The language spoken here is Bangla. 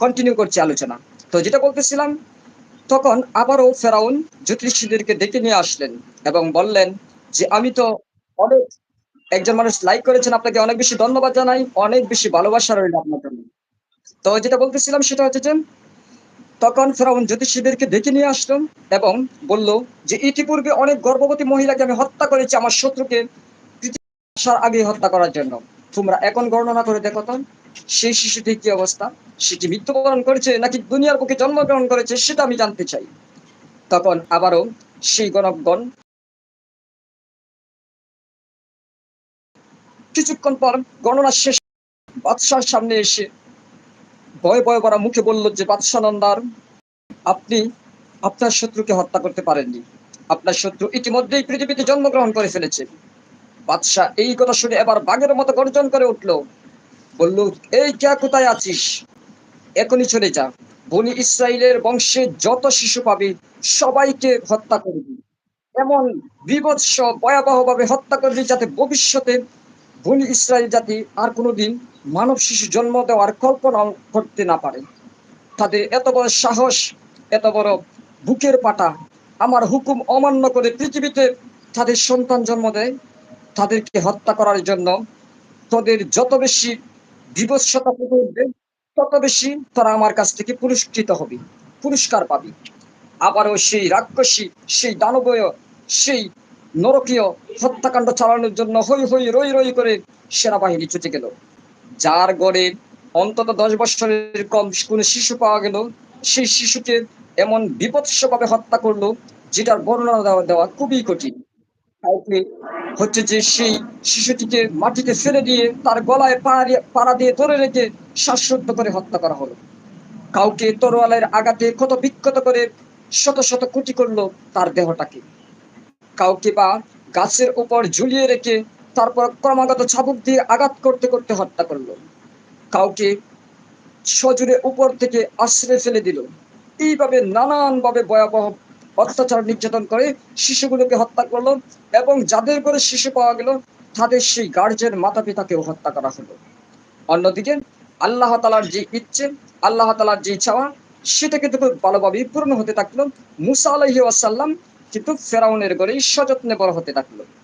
কন্টিনিউ করছি আলোচনা। তো যেটা বলতেছিলাম, তখন আবারও ফেরাউন জ্যোতিষীদেরকে ডেকে নিয়ে আসলেন এবং বললেন যে, আমি তো অনেক, একজন মানুষ লাইক করেছেন, আপনাকে অনেক বেশি ধন্যবাদ জানাই, অনেক বেশি ভালোবাসা রইল আপনার জন্য। তো যেটা বলতেছিলাম সেটা হচ্ছে যে, তখন ফেরাউন জ্যোতিষীদেরকে ডেকে নিয়ে আসলাম এবং বলল যে, ইতিপূর্বে অনেক গর্ভবতী মহিলাকে আমি হত্যা করেছি আমার শত্রুকে আসার আগে হত্যা করার জন্য। তোমরা এখন গণনা করে দেখো তো। সেই শিশুটির কি অবস্থা? সেটি মৃত্যুবরণ করেছে নাকি দুনিয়ার বুকে জন্মগ্রহণ করেছে সেটা আমি জানতে চাই। তখন আবারও সেই গণকগণ কিছুক্ষণ পর গণনা শেষ বাদশার সামনে এসে ভয় ভয় ভরা মুখে বলল যে, বাদশাহ নন্দার, আপনি আপনার শত্রুকে হত্যা করতে পারেননি। আপনার শত্রু ইতিমধ্যেই পৃথিবীতে জন্মগ্রহণ করে ফেলেছে। বাদশাহ এই কথা শুনে এবার বাঘের মতো গর্জন করে উঠল। বলল, এই কে, কোথায় আছিস? এখনই চলে যা। বনি ইসরায়েলের বংশে যত শিশু পাবে, সবাইকে হত্যা করবি। এমন বিভৎস ভয়াবহ ভাবে হত্যা করবি যাতে ভবিষ্যতে বনি ইসরায়েল জাতি আর কোনোদিন মানব শিশু জন্ম দেওয়ার কল্পনা করতে না পারে। তাদের এত বড় সাহস, এত বড় বুকের পাটা, আমার হুকুম অমান্য করে পৃথিবীতে তাদের সন্তান জন্ম দেয়, তাদেরকে হত্যা করার জন্য তোদের যত বেশি বিভৎসতা ফুটে উঠবে তত বেশি তারা আমার কাছ থেকে পুরস্কৃত হবে, পুরস্কার পাবি। আবারও সেই রাক্ষসী, সেই দানবীয়, সেই নরকীয় হত্যাকাণ্ড চালানোর জন্য হই হই রই রই করে সেনাবাহিনী ছুটে গেল। যার গড়ে অন্তত দশ বছরের কম কোন শিশু পাওয়া গেল, সেই শিশুকে এমন বিপৎসভাবে হত্যা করল, যেটার বর্ণনা দেওয়া খুবই কঠিন। হচ্ছে যে সেই শিশুটিকে মাটিতে ফেলে দিয়ে তার গলায় পাড়া দিয়ে ধরে রেখে শ্বাসরুদ্ধ করে হত্যা করা হলো। কাউকে তরোয়ালের আঘাতে ক্ষত বিক্ষত করে শত শত কুটি করল তার দেহটাকে। কাউকে বা গাছের উপর ঝুলিয়ে রেখে তারপর ক্রমাগত চাবুক দিয়ে আঘাত করতে করতে হত্যা করল। কাউকে সজুরে উপর থেকে আশ্রয় ফেলে দিল। এইভাবে নানানভাবে ভয়াবহ অত্যাচার নির্যাতন করে শিশুগুলোকে হত্যা করল এবং যাদের করে শিশু পাওয়া গেল, তাদের সেই গার্জেন মাতা পিতাকেও হত্যা করা হলো। অন্যদিকে আল্লাহ তালার যে ইচ্ছে, আল্লাহ তালার যে চাওয়া সেটা কিন্তু খুব ভালোভাবে পূর্ণ হতে থাকল। মুসা আলহি আসাল্লাম কিন্তু ফেরাউনের গড়েই সযত্নে বড় হতে থাকল।